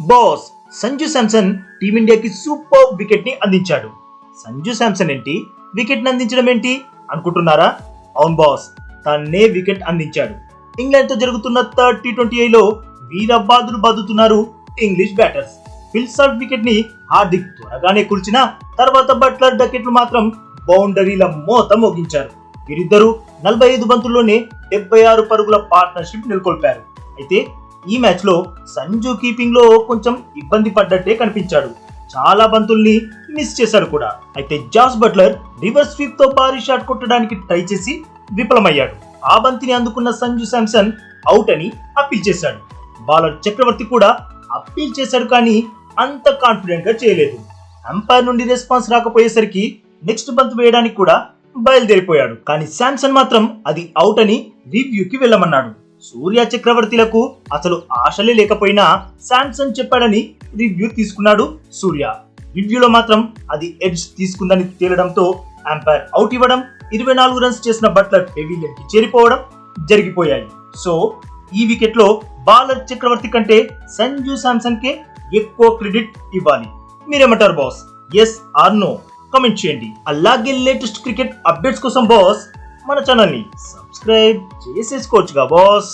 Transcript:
Boss Sanju Samson టీమిండియాకి super వికెట్ని అందించాడు. సంజు శాంసన్ ఏంటి? వికెట్ని అందించడం ఏంటి? అనుకుంటున్నారా? అవును బాస్ తన్నే వికెట్ అందించాడు. ఇంగ్లాండ్తో జరుగుతున్న థర్డ్ టీ ట్వంటీ లో వీరబాదులు బాదుతున్నారు ఇంగ్లీష్ బ్యాటర్స్. ఫిల్సాల్ట్ వికెట్ని హార్దిక్ త్వరగానే కూల్చిన తర్వాత బట్లర్ డకెట్లు మాత్రం బౌండరీల మోత మోగించారు. వీరిద్దరూ నలభై ఐదు బంతుల్లోనే డెబ్బై ఆరు పరుగుల పార్ట్నర్షిప్ నెలకొల్పారు. అయితే ఈ మ్యాచ్లో సంజు కీపింగ్లో కొంచెం ఇబ్బంది పడ్డట్టే కనిపించాడు. చాలా బంతుల్ని మిస్ చేశాడు కూడా. అయితే జాస్ బట్లర్ రివర్స్ స్వీప్తో భారీ షాట్ కొట్టడానికి ట్రై చేసి విఫలమయ్యాడు. ఆ బంతిని అందుకున్న సంజు శాంసన్ అవుట్ అని అప్పీల్ చేశాడు. బాలర్ చక్రవర్తి కూడా అప్పీల్ చేశాడు కానీ అంత కాన్ఫిడెంట్గా చేయలేదు. అంపైర్ నుండి రెస్పాన్స్ రాకపోయేసరికి నెక్స్ట్ బంత్ వేయడానికి కూడా బయలుదేరిపోయాడు. కానీ శాంసన్ మాత్రం అది అవుట్ అని రివ్యూకి వెళ్ళమన్నాడు. సూర్య చక్రవర్తిలకు అసలు ఆశలే లేకపోయినా శాంసంగ్ చెప్పాడని రివ్యూ తీసుకున్నాడు సూర్య. రివ్యూలో మాత్రం అది ఎడ్జ్ తీసుకుందని తేలడంతో అంపైర్ అవుట్ ఇవ్వడం ఇరవై నాలుగు రన్స్ చేసిన బట్లర్ హెవీ కి చేరిపోవడం జరిగిపోయాయి. సో ఈ వికెట్లో బాలర్ చక్రవర్తి కంటే సంజు శాంసన్ కే ఎక్కువ క్రెడిట్ ఇవ్వాలి. మీరేమంటారు boss? Yes or no comment చేయండి. అలాగే లేటెస్ట్ క్రికెట్ అప్డేట్స్ కోసం బాస్ మన ఛానల్ ని సబ్స్క్రైబ్ చేసేసుకోవచ్చుగా బాస్